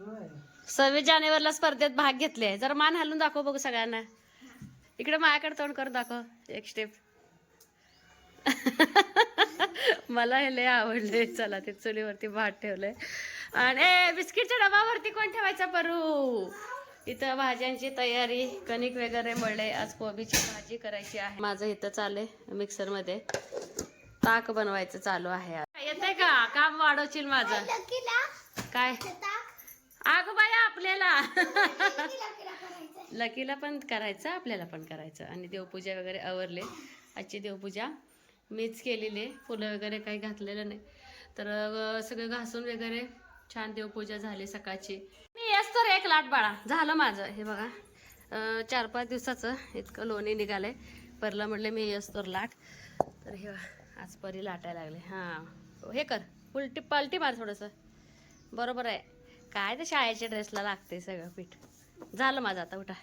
होय. सव्वीस जानेवारीला स्पर्धेत भाग घेतले. जरा मान हलून दाखव बघू सगळ्यांना. इकडे माझ्याकडे तोंड करून दाखव. एक स्टेप मला हे लय आवडले. चला ते चुलीवरती भात ठेवलंय. आणि ए, बिस्किटच्या डबावरती कोण ठेवायचा परू? इथं भाज्यांची तयारी कणिक वगैरे मळले. आज कोबीची भाजी करायची आहे. माझं इथं चाललंय मिक्सरमध्ये. ताक बनवायचं चालू आहे. येतंय का? काम वाढवशील माझं. काय? अगं बाया आपल्याला. लकीला पण करायचं आपल्याला पण करायचं. आणि देवपूजा वगैरे आवरले. आजची देवपूजा मीच केलेली आहे. फुलं वगैरे काही घातलेलं नाही. तर सगळं घासून वगैरे छान देवपूजा झाली सकाळची. मी येस तर एक लाट बाळा. झालं माझं. हे बघा. चार पाच दिवसाचं इतकं लोणी निघालंय. परला म्हटलं मी येस तर लाट. तर हे आज परी लाटायला लागले. हां. हे कर. उलटी पलटी मार थोडंसं. बरोबर आहे. काय ते शाळेच्या ड्रेसला लागते सगळं पीठ. झालं माझं आता उठा.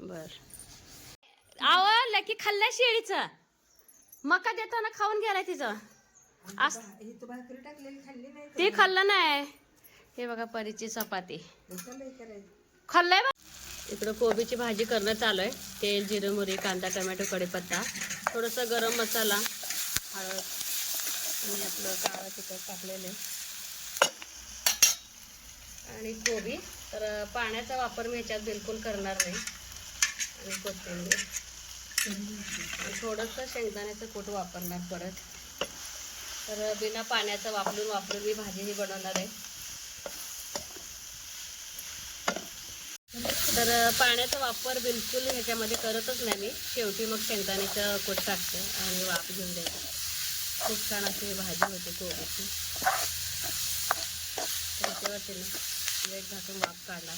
बर. आव लकी खाल्ल्या शेळीच. मका देताना खाऊन गेलाय तिचं. आस ते खाल्लं नाही. हे बघा परीची चपाती. खाल्लंय बा. इकडं कोबीची भाजी करणं चालू आहे. तेल जिरं मुरी कांदा टमॅटो कढीपत्ता थोडंसं गरम मसाला हळद आणि आपलं काळं तिखट टाकलेलं आहे. आणि कोबी. तर पाण्याचा वापर मी ह्याच्यात बिलकुल करणार नाही. आणि कोथिंबीर. थोडंसं शेंगदाण्याचं कूट वापरणार परत. तर बिना पाण्याचं वापरून वापरून मी भाजी ही बनवणार आहे. तर पाण्याचा वापर बिलकुल ह्याच्यामध्ये करतच नाही मी. शेवटी मग शेंगदाण्याचं कूट टाकते आणि वाफ घेऊन द्यायचं खूप छान अशी भाजी होते कोबीची. त्याच्यावरती ना वेग वाफ काढला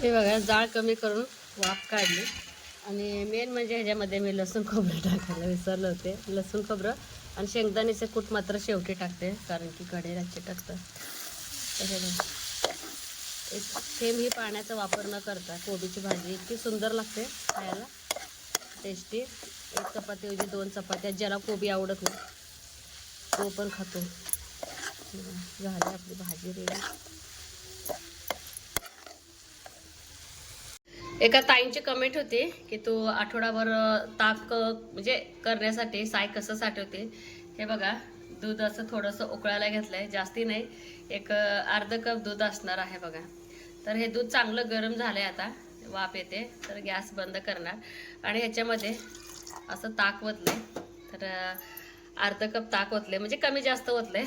हे बघा जाळ कमी करून वाफ काढली. आणि मेन म्हणजे ह्याच्यामध्ये मी लसूण खोबरं टाकायला विसरलं होते. लसूण खोबरं आणि शेंगदाण्याचे कूट मात्र शेवटी टाकते कारण की कढईला चिटकतं एक सेम ही पाण्याचा वापर न करता कोबीची भाजी इतकी सुंदर लागते खायला. टेस्टी एक चपातीऐवजी दोन चपात्या. ज्याला कोबी आवडत नाही तो पण खातो. झाली आपली भाजी रेडी एका ताईंची कमेंट होती की तू आठवडाभर ताक म्हणजे करण्यासाठी साय कसं साठवते? हे बघा दूध असं थोडंसं उकळायला घेतलंय जास्ती नाही. एक अर्ध कप दूध असणार आहे बघा. तर हे दूध चांगलं गरम झालं आहे आता. वाफ येते तर गॅस बंद करणार. आणि ह्याच्यामध्ये असं ताक ओतलंय. तर अर्ध कप ताक ओतले म्हणजे कमी जास्त ओतले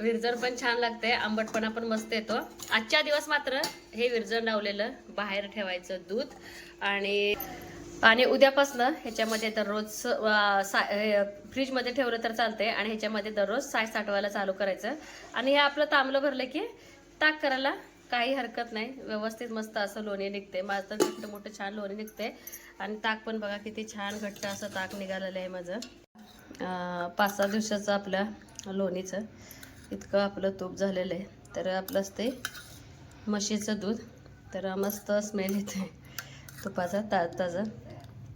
विरजण पण छान लागते आंबटपणा पण मस्त येतो. आजच्या दिवस मात्र हे विरजण लावलेलं बाहेर ठेवायचं दूध. आणि आणि उद्यापासनं ह्याच्यामध्ये दररोज सा फ्रीजमध्ये ठेवलं तर चालतंय आणि ह्याच्यामध्ये दररोज साय साठवायला चालू करायचं. आणि हे आपलं तांबलं भरलं की ताक करायला काही हरकत नाही. व्यवस्थित मस्त असं लोणी निघते माझं तर मोठं मोठं छान लोणी निघते आणि ताक पण बघा किती छान घट्ट असं ताक निघालेलं आहे माझं. पाच सहा दिवसाचं आपलं लोणीचं. इतकं आपलं तूप झालेलं आहे. तर आपलंच ते म्हशीचं दूध. तर मस्त स्मेल येते तुपाचा ता ताजं.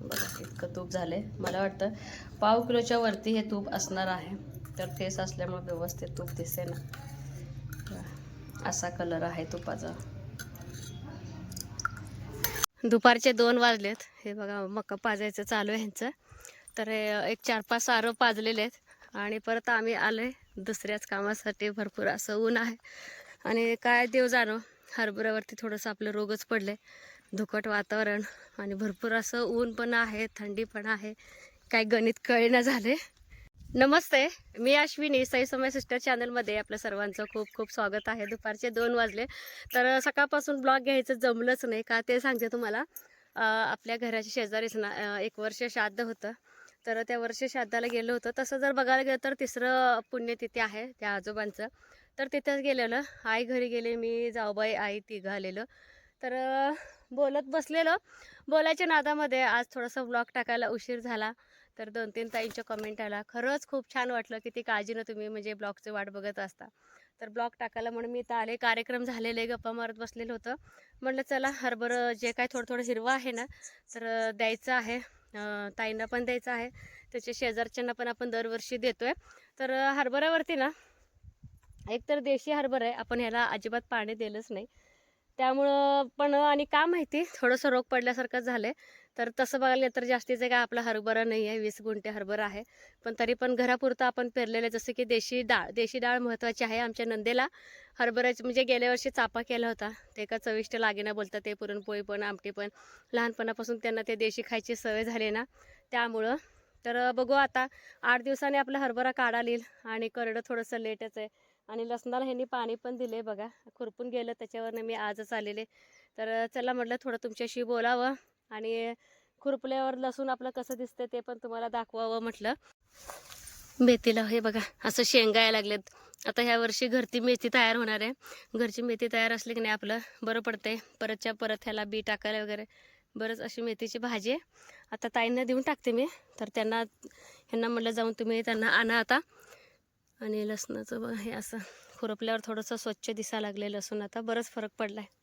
बघा इतकं तूप झालं आहे मला वाटतं पाव किलोच्या वरती हे तूप असणार आहे. तर फेस असल्यामुळे व्यवस्थित तूप दिसे ना असा कलर आहे तुपाचा. दुपारचे दोन वाजलेत. हे बघा मका पाजायचं चालू आहे ह्यांचं. तर एक चार पाच सारं पाजलेले आहेत. आणि परत आम्ही आलोय दुसऱ्याच कामासाठी. भरपूर असं ऊन आहे. आणि काय देव जाणो हरभऱ्यावरती थोडंसं आपलं रोगच पडले धुकट वातावरण आणि भरपूर असं ऊन पण आहे थंडी पण आहे. काय गणित कळेना झाले नमस्ते मी अश्विनी साई समय सिस्टर चॅनलमध्ये आपल्या सर्वांचं खूप खूप स्वागत आहे. दुपारचे दोन वाजले. तर सकाळपासून ब्लॉग घ्यायचं जमलंच नाही का ते सांगते तुम्हाला. आपल्या घराच्या शेजारीच ना एक वर्ष श्राद्ध होतं. तर त्या वर्षी श्राद्धाला गेलो होतो. तसं जर बघायला गेलं तर तिसरं पुण्यतिथी आहे त्या आजोबांचं. तर तिथंच गेलेलं. आई घरी गेले मी जाऊबाई आई तिघं आलेलं. तर बोलत बसलेलो. बोलायच्या नादामध्ये आज थोडासा ब्लॉग टाकायला उशीर झाला. तर दोन तीन ताईंच्या कमेंट आला खरंच खूप छान वाटलं की ती काळजीनं तुम्ही म्हणजे ब्लॉगचे वाट बघत असता. तर ब्लॉग टाकायला म्हणून मी इथं आले. कार्यक्रम झालेले गप्पा मारत बसलेलं होतं. म्हटलं चला हरभरं जे काय थोडं थोडं हिरवं आहे ना तर द्यायचं आहे. ताईंना पण द्यायचं आहे. त्याच्या शेजारच्यांना पण आपण दरवर्षी देतो आहे तर हरभऱ्यावरती ना एकतर देशी हरभरा आहे आपण ह्याला अजिबात पाणी दिलंच नाही. त्यामुळं पण आणि का माहिती थोडंसं रोग पडल्यासारखं झालं आहे तर तसं बघायला तर जास्तीचं काय आपला हरभरा नाही आहे वीस गुंठे हरभरा आहे. पण तरी पण घरापुरतं आपण पेरलेलं आहे. जसं की देशी डाळ देशी डाळ महत्त्वाची आहे आमच्या नंदेला. हरभऱ्याची म्हणजे गेल्या वर्षी चापा केला होता. ते का चविष्ट लागेना बोलतात ते पुरणपोळी पण आमटी पण. लहानपणापासून त्यांना ते देशी खायची सवय झाली ना त्यामुळं. तर बघू आता आठ दिवसाने आपला हरभरा काढा येईल आणि करडं थोडंसं लेटच आहे. आणि लसणाला ह्यांनी पाणी पण दिले बघा. खुरपून गेलं त्याच्यावरनं मी आजच आलेले. तर चला म्हटलं थोडं तुमच्याशी बोलावं. आणि खुरपल्यावर लसूण आपलं कसं दिसतं ते पण तुम्हाला दाखवावं म्हटलं. मेथीला हे बघा असं शेंगा यायला लागलेत. आता ह्या वर्षी घरची मेथी तयार होणार आहे. घरची मेथी तयार असली की नाही आपलं बरं पडतंय. परतच्या परत ह्याला बी टाकायला वगैरे बरंच अशी मेथीची भाजी आहे. आता ताईंना देऊन टाकते मी तर त्यांना ह्यांना म्हटलं जाऊन तुम्ही त्यांना आणा आता. आणि लसणाचं बघ हे असं खुरपल्यावर थोडंसं स्वच्छ दिसायला लागले लसूण आता बरंच फरक पडला आहे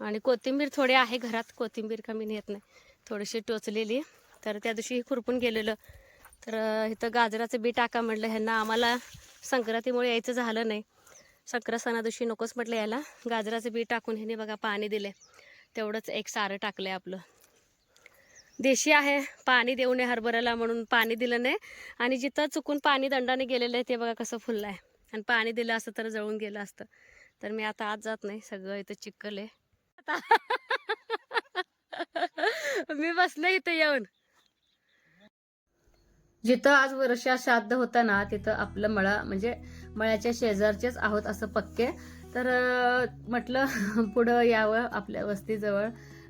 आणि कोथिंबीर थोडी आहे घरात कोथिंबीर कमी नेत नाही. थोडीशी टोचलेली. तर त्या दिवशी खुरपून गेलेलं. तर इथं गाजराचं बी टाका म्हटलं ह्यांना आम्हाला संक्रांतीमुळे यायचं झालं नाही. संक्रांत सणा दिवशी नकोच म्हटलं याला. गाजराचं बी टाकून ह्याने बघा पाणी दिले तेवढंच एक सारं टाकलं आहे आपलं. देशी आहे पाणी देऊ नये हरभऱ्याला म्हणून पाणी दिलं नाही. आणि जिथं चुकून पाणी दंडाने गेलेलं आहे ते बघा कसं फुललं आहे आणि पाणी दिलं असतं तर जळून गेलं असतं. तर मी आता आज जात नाही सगळं इथं चिखल आहे. आता. मी बसले इथं येऊन. जिथं आज वर्षा श्राद्ध होता ना तिथं आपलं मळा म्हणजे मळ्याच्या शेजारचेच आहोत असं पक्के. तर म्हटलं पुढं यावं आपल्या वस्तीजवळ.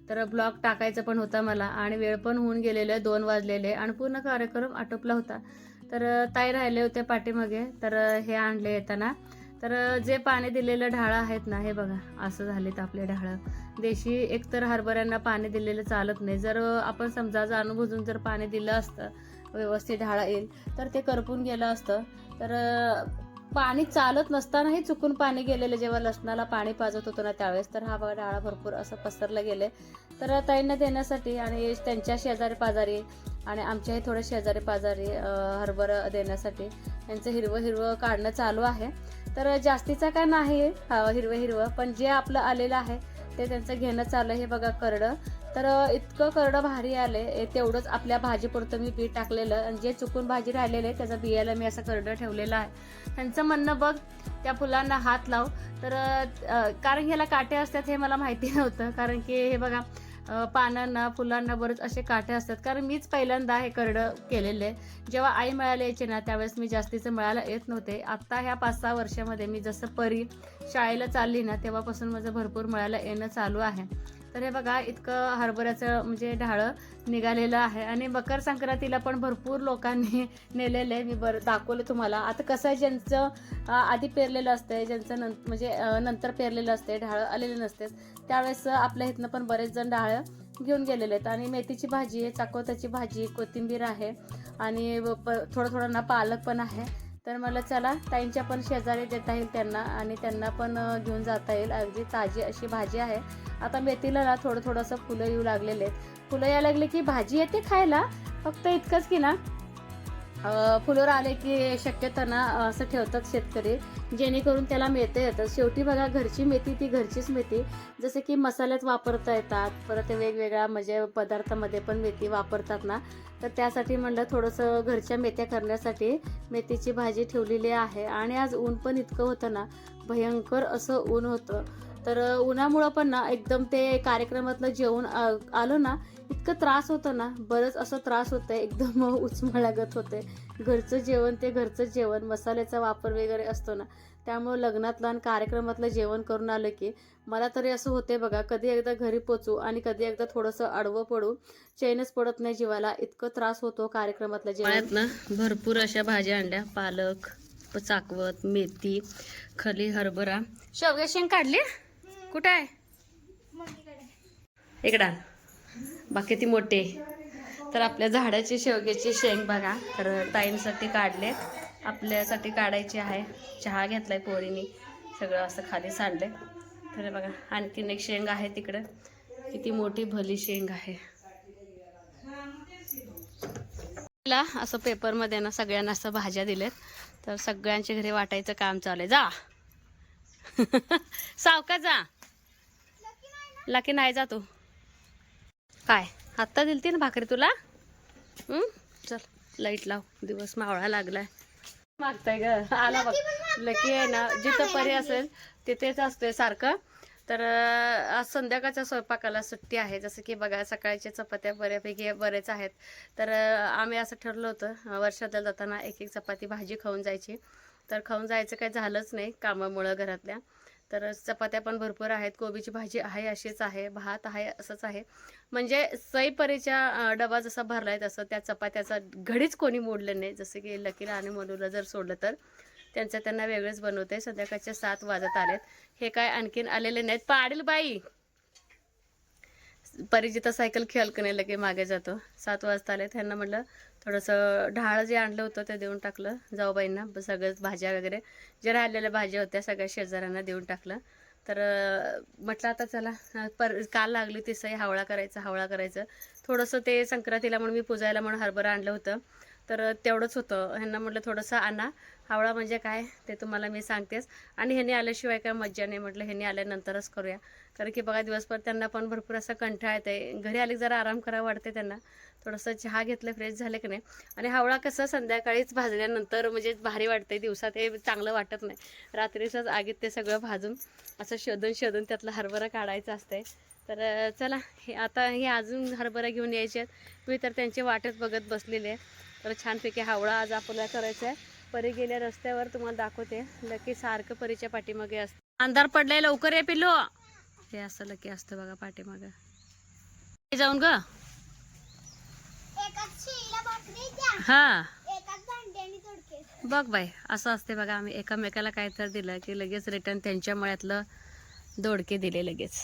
तर ब्लॉग टाकायचा पण होता मला आणि वेळ पण होऊन गेलेले दोन वाजलेले आणि पूर्ण कार्यक्रम आटोपला होता. तर ताई राहिले होते पाठीमागे. तर हे आणले येताना. तर जे पाणी दिलेलं ढाळं आहेत ना हे बघा असं झालेत आपले ढाळं. देशी एकतर हरभऱ्यांना पाणी दिलेलं चालत नाही. जर आपण समजा जाणून बुजून जर पाणी दिलं असतं व्यवस्थित ढाळा येईल तर ते करपून गेलं असतं. तर पाणी चालत नसतानाही चुकून पाणी गेलेलं जेव्हा लसणाला पाणी पाजत होतो ना त्यावेळेस तर हा बघा डाळा भरपूर असं पसरलं गेले तर ताईंना देण्यासाठी आणि त्यांच्या शेजारी पाजारी आणि आमच्याही थोडे शेजारी पाजारी हरभरं देण्यासाठी त्यांचं हिरवं हिरवं काढणं चालू आहे. तर जास्तीचा काय नाही हिरवं हिरवं पण जे आपलं आलेलं आहे ते त्यांचं घेणं चालू आहे हे बघा करडं. तर इतकं करडं भारी आले तेवढंच आपल्या भाजीपुरतं मी बी टाकलेलं आणि जे चुकून भाजी राहिलेलं आहे त्याचं बियाला मी असं करडं ठेवलेलं आहे. त्यांचं म्हणणं बघ त्या फुलांना हात लाव. तर कारण ह्याला काटे असतात हे मला माहिती नव्हतं कारण की हे बघा पानांना फुलांना बरेच असे काटे असतात. कारण मीच पहिल्यांदा हे करडं केलेले जेव्हा आई मिळायला यायची ना त्यावेळेस मी जास्तीचं मिळायला येत नव्हते. आत्ता ह्या पाच सहा वर्षामध्ये मी जसं परी शाळेला चालली ना तेव्हापासून माझं भरपूर मिळायला येणं चालू आहे. तर हे बघा इतकं हरभऱ्याचं म्हणजे ढाळं निघालेलं आहे. आणि मकर संक्रांतीला पण भरपूर लोकांनी नेलेलं आहे. मी बरं दाखवलं तुम्हाला. आता कसं आहे ज्यांचं आधी पेरलेलं असतंय ज्यांचं नं म्हणजे नंतर पेरलेलं असते ढाळं आलेले नसते त्यावेळेस आपल्या इथनं पण बरेच जण ढाळं घेऊन गेलेले आहेत. आणि मेथीची भाजी आहे चाकोत्याची भाजी कोथिंबीर आहे आणि व- प- थोडं थोडं ना पालक पण आहे. तर मला चला ताईंच्या पण शेजारी देता येईल त्यांना आणि त्यांना पण घेऊन जाता येईल. अगदी ताजी अशी भाजी आहे. आता मेथीला ना थोडं थोडंसं फुलं येऊ लागलेले आहेत. फुलं यायला लागले की भाजी येते खायला. फक्त इतकंच की ना अं, फुलं आले की शक्यतो ना असं ठेवतात शेतकरी जेणेकरून त्याला मेथं येतात शेवटी बघा घरची मेथी ती घरचीच मेथी. जसं की मसाल्यात वापरता येतात परत वेगवेगळ्या म्हणजे पदार्थामध्ये पण मेथी वापरतात ना तर त्यासाठी म्हणलं थोडंसं घरच्या मेथ्या करण्यासाठी मेथीची भाजी ठेवलेली आहे. आणि आज ऊन पण इतकं होतं ना भयंकर असं ऊन होतं. तर उन्हामुळं पण ना एकदम ते कार्यक्रमातलं जेवण आलं ना इतकं त्रास होतं ना बरंच असं त्रास होतं एकदम उचमळागत होते. घरचं जेवण ते घरचं जेवण मसाल्याचा वापर वगैरे असतो ना. त्यामुळं लग्नातलं आणि कार्यक्रमातलं जेवण करून आलं की मला तरी असं होते बघा कधी एकदा घरी पोचू आणि कधी एकदा थोडंसं आडवं पडू चैनच पडत नाही जीवाला. इतकं त्रास होतो कार्यक्रमातलं जेवण. ना भरपूर अशा भाज्या आणल्या पालक चाकवत मेथी खली हरभरा. शेवग्या शेंग काढली? कुठं आहे? इकडं बाकी ती मोठे तर आपल्या झाडाची शेवग्याची शेंग बघा. तर ताईंसाठी काढले आपल्यासाठी काढायची आहे. चहा घेतलाय पोरीनी. सगळं असं खाली सांडले तर बघा आणखीन एक शेंग आहे तिकडं. किती मोठी भली शेंग आहे. ला असं पेपरमध्ये ना सगळ्यांना असं भाज्या दिल्यात. तर सगळ्यांच्या घरी वाटायचं काम चालू आहे. जा. सावका जा. लकी नाही जा तू. काय? आत्ता दिलती ना भाकरी तुला? चल लाइट लाव. दिवस मावळा लागलाय. मागताय ग. आला बघ. लकी आहे ना जिथं परी असेल तिथेच असतोय सारखं. तर आज संध्याकाळच्या स्वयंपाकाला सुट्टी आहे. जसं की बघा सकाळच्या चपात्या बऱ्यापैकी बरेच आहेत. तर आम्ही असं ठरलं होतं अं, वर्षातल्या जाताना एक एक चपाती भाजी खाऊन जायची. तर खाऊन जायचं काही झालंच नाही कामामुळं घरातल्या. तर चपात्या पण भरपूर आहेत कोबीची भाजी आहे अशीच आहे भात आहे असंच आहे. म्हणजे सईपरीच्या डबा जसा भरलाय तसं त्या चपात्याचा घडीच कोणी मोडलं नाही. जसं की लकीला आणि मनूला जर सोडलं तर त्यांचं त्यांना वेगळंच बनवते संध्याकाळच्या सात वाजत आलेत. हे काय आणखीन आलेले नाहीत. पाडील बाई! परिचिता सायकल खेळ नाही लगे मागे जातो. सात वाजता आले त्यांना म्हटलं थोडंसं ढाळ जे आणलं होतं ते देऊन टाकलं जाऊबाईंना ब- सगळंच भाज्या वगैरे. जे राहिलेल्या भाज्या होत्या सगळ्या शेजाऱ्यांना देऊन टाकलं. तर म्हटलं आता चला पर काल लागली ती सई हावळा करायचं हावळा करायचं. थोडंसं ते संक्रांतीला म्हणून मी पुजायला म्हणून हरभरा आणलं होतं. तर तेवढंच होतं. ह्यांना म्हटलं थोडंसं आणा. हावळा म्हणजे काय ते तुम्हाला मी सांगतेच. आणि ह्याने आल्याशिवाय काय मज्जा नाही म्हटलं ह्याने आल्यानंतरच करूया. कारण की बघा दिवसभर त्यांना पण भरपूर असा कंटाळा येते घरी आले जरा आराम करावा वाटते त्यांना. थोडंसं चहा घेतलं फ्रेश झालं की नाही. आणि हावळा कसं संध्याकाळीच भाजल्यानंतर म्हणजे भारी वाटते दिवसात हे चांगलं वाटत नाही. रात्रीचंच आगीत ते सगळं भाजून असं शोधून शोधून त्यातलं हरभरा काढायचं असतंय. तर चला हे आता हे अजून हरभरा घेऊन यायचे आहेत मी तर त्यांची वाटच बघत बसलेली आहे. तर छानपैकी हावळा आज आपल्याला करायचा आहे. परी गेल्या रस्त्यावर तुम्हाला दाखवते. लकी सारखं परीच्या पाठीमागे असतं. अंधार पडलाय लवकर ये पिल्लो. हे असं लकी असतं बघा पाठीमागं. जाऊन ग. हा. एकाच भांड्याने तोडके बघ बाई असं असते बघा आम्ही. एकामेकाला काय तर दिलं की लगेच रिटर्न त्यांच्या मळ्यातलं दोडके दिले लगेच.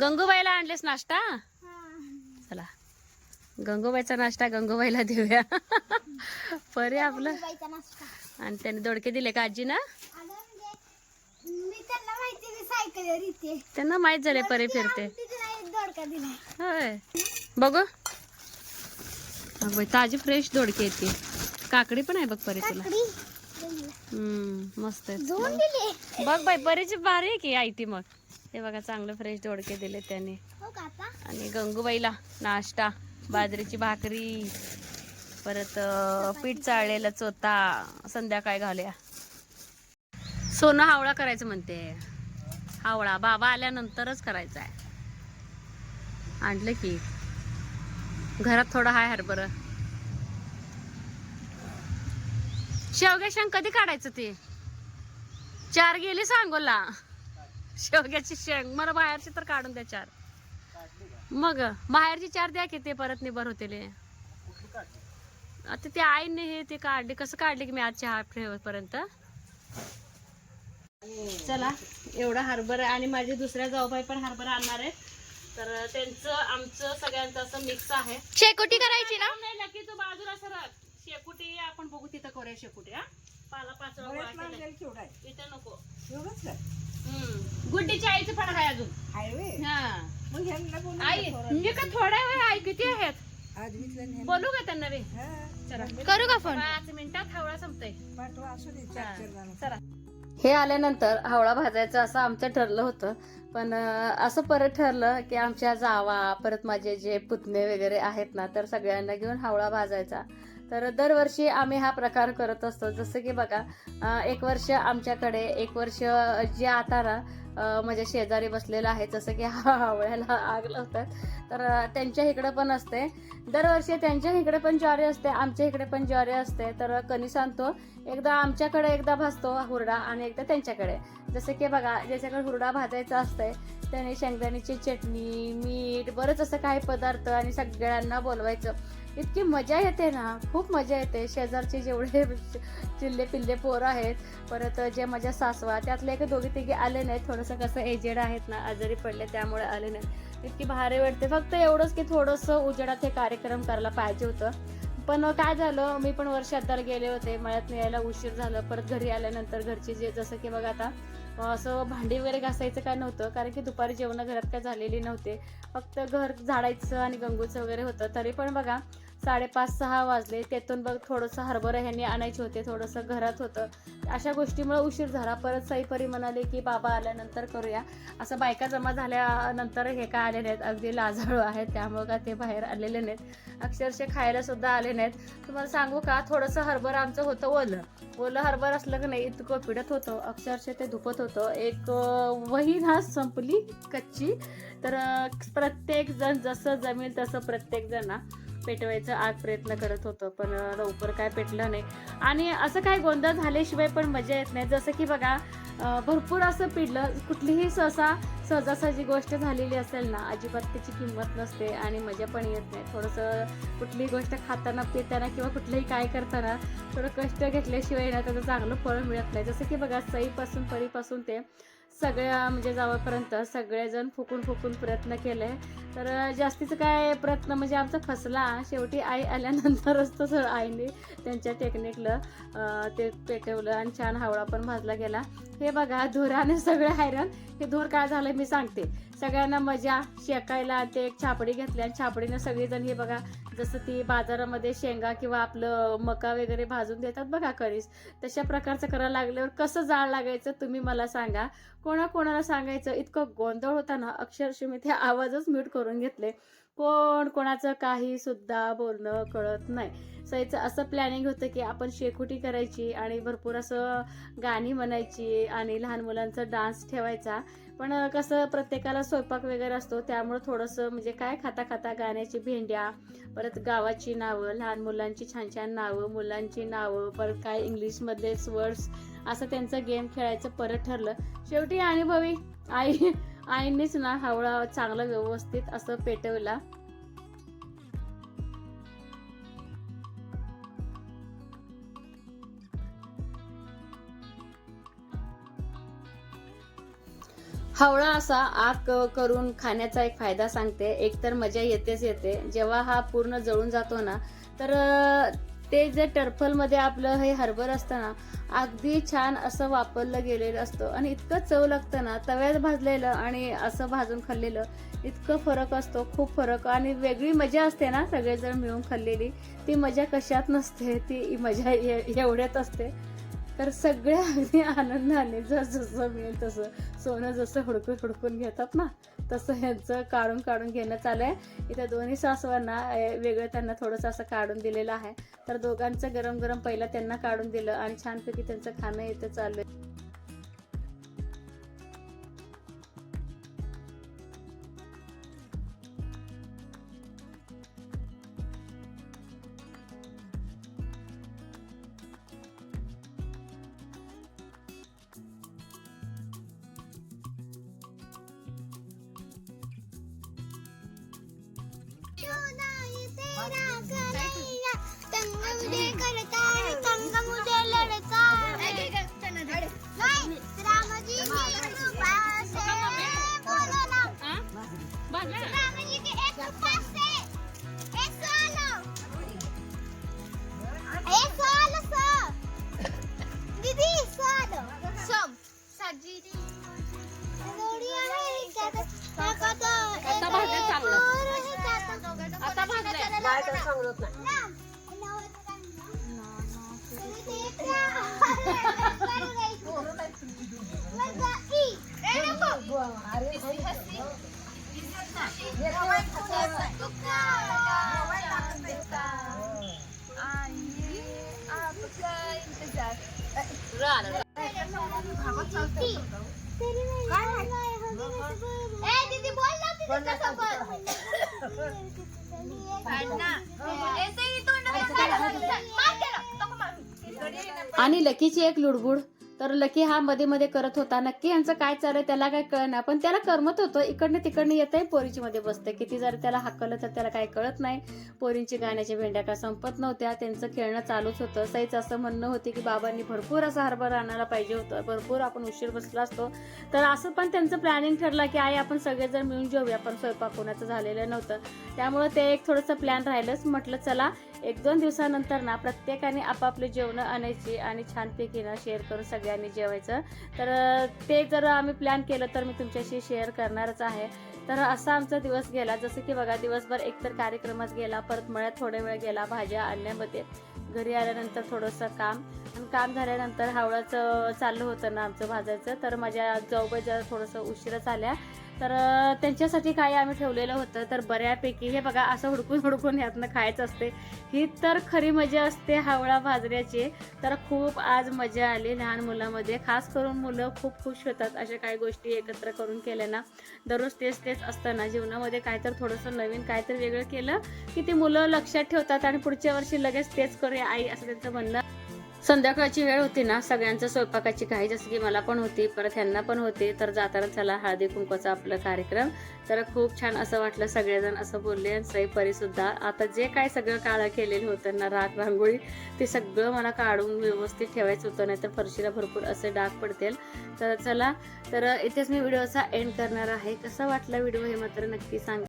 गंगूबाईला आणलेस नाश्ता? चला. गंगूबाईचा नाश्ता गंगूबाईला देऊया. परे आपलं. आणि त्याने दोडके दिले का आजी ना त्यांना माहिती झाले परे फिरते. होय. बघू. ताजी फ्रेश दोडके येते. काकडी पण आहे बघ परी तुला. हम्म मस्त आहे. बघ बाई बरीच भारी आहे की आई ती मग. हे बघा चांगलं फ्रेश दोडके दिले त्याने. हो आणि गंगूबाईला नाश्ता. बाजरीची भाकरी परत पीठ चाळलेलं चोता संध्याकाळी घालूया. सोनं हावळा करायचं म्हणते. हावळा बाबा आल्यानंतरच करायचा आहे. आणलं की घरात थोडं हाय हरभरं. शेवग्या शेंग कधी काढायचं ते? चार गेली सांगोला. शेवग्याची शेंग मला बाहेरची तर काढून द्या चार. मग बाहेरची चार द्या की ते परत निबर होतील. आता ते आईने हे ते काढले. कसं काढले की मी आज चहा पर्यंत? चला एवढा हरभरा आणि माझे दुसऱ्या जाऊबाई पण हरभरा आणणार आहेत. तर त्यांचं आमचं सगळ्यांचं असं मिक्स आहे. शेकोटी करायची ना? नाही नक्की तू बाजूला सरक शेकुटी आपण बघू तिथं करूया शेकुटी हा. पाला पाचवा आहे? इथं नको. गुड्डीच्या आईचं पण आहे अजून. हायवे हा. मग ह्यांना बोलू आई थोडं? मी का थोड्या वेळ आई किती आहेत? आज विकलं नाही. बोलू का त्यांना बे? हा. चला. करू का फोन पाच मिनिटात हवळा संपतोय. पाठवा असू दे चार चार जण चला. हे आल्यानंतर हावळा भाजायचं असं आमचं ठरलं होतं. पण अं, असं परत ठरलं की आमच्या जावा परत माझे जे पुतणे वगैरे आहेत ना तर सगळ्यांना घेऊन हावळा भाजायचा. तर दरवर्षी आम्ही हा प्रकार करत असतो. जसं की बघा एक वर्ष आमच्याकडे एक वर्ष जे आता ना म्हणजे माझ्या शेजारी बसलेलं आहे जसं की हा आवळ्याला आग लावतात तर त्यांच्या इकडे पण असते. दरवर्षी त्यांच्या इकडे पण ज्वारी असते आमच्या इकडे पण ज्वारी असते. तर कणी सांगतो एकदा आमच्याकडे एकदा भाजतो हुरडा आणि एकदा त्यांच्याकडे. जसं की बघा ज्याच्याकडे हुरडा भाजायचा असतंय त्याने शेंगदाण्याची चटणी मीठ बरंच असं काही पदार्थ आणि सगळ्यांना बोलवायचं. इतकी मजा येते ना. खूप मजा येते. शेजारचे जेवढे चिल्ले पिल्ले पोरं आहेत परत जे माझ्या सासवा त्यातले एक दोघी तिघे आले नाहीत. थोडंसं कसं एजेड आहेत ना आजारी पडले त्यामुळे आले नाहीत. इतकी भारी वाटते. फक्त एवढंच की थोडंसं उजेडात हे कार्यक्रम करायला पाहिजे होतं. पण काय झालं मी पण वर्षात गेले होते. मळ्यात यायला उशीर झालं. परत घरी आल्यानंतर घरचे जे जसं की बघा आता असं भांडी वगैरे घासायचं काय नव्हतं कारण की दुपारी जेवण घरात काय झालेली नव्हते. फक्त घर झाडायचं आणि गंगूचं वगैरे होतं. तरी पण बघा साडेपाच सहा वाजले. त्यातून बघ थोडंसं हरभरा ह्यांनी आणायचे होते थोडंसं घरात होतं. अशा गोष्टीमुळे उशीर झाला. परत सईपरी म्हणाले की बाबा आल्यानंतर करूया. असं बायका जमा झाल्यानंतर हे काय आले नाहीत अगदी लाजाळू आहेत. त्यामुळं का ते बाहेर आलेले नाहीत? अक्षरशः खायला सुद्धा आले नाहीत. तुम्हाला सांगू का? थोडंसं हरभर आमचं होतं ओलं. ओलं हरभर असलं की नाही इतकं पिडत होतं. अक्षरशः ते धुपत होतं. एक वही ना संपली कच्ची. तर प्रत्येक जण जसं जमेल तसं प्रत्येक जण ना पेटवायचा आज प्रयत्न करत होतं पण लवकर काय पेटलं नाही. आणि असं काय गोंधळ झाल्याशिवाय पण मजा येत नाही. जसं की बघा भरपूर असं पिडलं कुठलीही सहसा सहजासहजी गोष्ट झालेली असेल ना अजिबात त्याची किंमत नसते आणि मजा पण येत नाही. थोडंसं कुठलीही गोष्ट खाताना पिताना किंवा कुठलंही काय करताना थोडं कष्ट घेतल्याशिवाय ना त्याचं चांगलं फळ मिळत नाही. जसं की बघा सईपासून परीपासून ते सगळ्या म्हणजे जावापर्यंत सगळेजण फुकून फुकून प्रयत्न केले. तर जास्तीचं काय प्रयत्न म्हणजे आमचा फसला. शेवटी आई आल्यानंतरच तो सर आईने त्यांच्या टेक्निकलं ते पेटवलं आणि छान हावळा पण भाजला गेला. हे बघा धुराने सगळे हैराण. हे धूर काय झालं मी सांगते. सगळ्यांना मजा शेकायला ते एक छापडी घेतली आणि छापडीनं सगळेजण हे बघा जसं ती बाजारामध्ये शेंगा किंवा आपलं मका वगैरे भाजून देतात बघा कणीस. तशा प्रकारचं करायला लागल्यावर कसं जाळ लागायचं तुम्ही मला सांगा. कोणाकोणाला सांगायचं? इतकं गोंधळ होता ना अक्षरशः मी ते आवाजच म्यूट करून घेतले. कोण कोणाचं काही सुद्धा बोलणं कळत नाही. सईचं असं प्लॅनिंग होतं की आपण शेकोटी करायची आणि भरपूर असं गाणी म्हणायची आणि लहान मुलांचा डान्स ठेवायचा. पण कसं प्रत्येकाला स्वयंपाक वगैरे असतो त्यामुळं थोडंसं म्हणजे काय खाता खाता गाण्याची भेंड्या परत गावाची नावं लहान मुलांची छान छान नावं मुलांची नावं परत काय इंग्लिशमधलेच वर्ड्स असं त्यांचं गेम खेळायचं परत ठरलं. शेवटी अनुभवी आई आईनेच ना हावळा चांगला व्यवस्थित असं पेटवला. हावळा असा आग करून खाण्याचा एक फायदा सांगते. एक तर मजा येतेच येते. जेव्हा हा पूर्ण जळून जातो ना तर ते जे टर्फलमध्ये आपलं हे हर्बर असतं ना अगदी छान असं वापरलं गेलेलं असतं. आणि इतकं चव लागतं ना तव्यात भाजलेलं आणि असं भाजून खाल्लेलं इतकं फरक असतो खूप फरक. आणि वेगळी मजा असते ना सगळेजण मिळून खाल्लेली. ती मजा कशात नसते ती मजा एवढ्यात असते. तर सगळ्या अगदी आनंदाने जसं जसं मिळेल तसं सोनं जसं हुडकून हुडकून घेतात ना तसं ह्यांचं काढून काढून घेणं चालू आहे. इथं दोन्ही सासवांना वेगळं त्यांना थोडंसं असं काढून दिलेलं आहे. तर दोघांचं गरम गरम पहिलं त्यांना काढून दिलं आणि छानपैकी त्यांचं खाणं इथं चालू आणि लकीची एक लुडबुड. तर लकी हा मध्ये मध्ये करत होता. नक्की यांचं काय चाललंय त्याला काय कळणार पण त्याला करमत होतं. इकडनं तिकडनं येत आहे पोरीची मध्ये बसते. किती जर त्याला हाकलं तर त्याला काय कळत नाही. पोरींची गाण्याच्या भेंड्या का संपत नव्हत्या. त्यांचं खेळणं चालूच होतं. सईच असं म्हणणं होते की बाबांनी भरपूर असं हरभरा आणायला पाहिजे होतं. भरपूर आपण उशीर बसला असतो. तर असं पण त्यांचं प्लॅनिंग ठरलं की आई आपण सगळेजण मिळून जेऊया. पण स्वयंपाक कोणाचं झालेलं नव्हतं. त्यामुळे ते एक थोडंसं प्लॅन राहिलंच. म्हटलं चला एक दोन दिवसानंतर ना प्रत्येकाने आपापले जेवणं आणायची आणि छानपैकी ना शेअर करून सगळ्यांनी जेवायचं. तर ते जर आम्ही प्लॅन केलं तर मी तुमच्याशी शेअर करणारच आहे. तर असा आमचा दिवस गेला. जसं की बघा दिवसभर एकतर कार्यक्रमात गेला परत मळ्यात थोडे वेळ गेला भाज्या आणण्यामध्ये. घरी आल्यानंतर थोडंसं काम. आणि काम झाल्यानंतर हावळाचं चाललं होतं ना आमचं भाजायचं. तर माझ्या जाऊबाई जरा थोडंसं उशीरच आल्या तर त्यांच्यासाठी काही आम्ही ठेवलेलं होतं. तर बऱ्यापैकी हे बघा असं हुडकून हुडकून ह्यातनं खायचं असते. ही तर खरी मजा असते हावळा भाजऱ्याची. तर खूप आज मजा आली लहान मुलामध्ये. खास करून मुलं खूप खुश होतात अशा काही गोष्टी एकत्र करून केल्या ना दररोज तेच तेच असतं ना जीवनामध्ये काय तर थोडंसं नवीन काय तर वेगळं केलं की ती मुलं लक्षात ठेवतात आणि पुढच्या वर्षी लगेच तेच करूया आई असं त्यांचं म्हणणं संध्याकाळची वेळ होती ना सगळ्यांचं स्वयंपाकाची घाई जसं की मला पण होती परत ह्यांना पण होती. तर जाताना चला हळदी कुंकवाचा आपला कार्यक्रम. तर खूप छान असं वाटलं सगळेजण असं बोलले आणि परीसुद्धा सुद्धा. आता जे काय सगळं काळं केलेलं होतं ना राग रांगोळी ते सगळं मला काढून व्यवस्थित ठेवायचं होतं नाही तर फरशीला भरपूर असे डाग पडतील. तर चला तर इथेच मी व्हिडिओचा एंड करणार आहे. कसा वाटला व्हिडिओ हे मात्र नक्की सांग.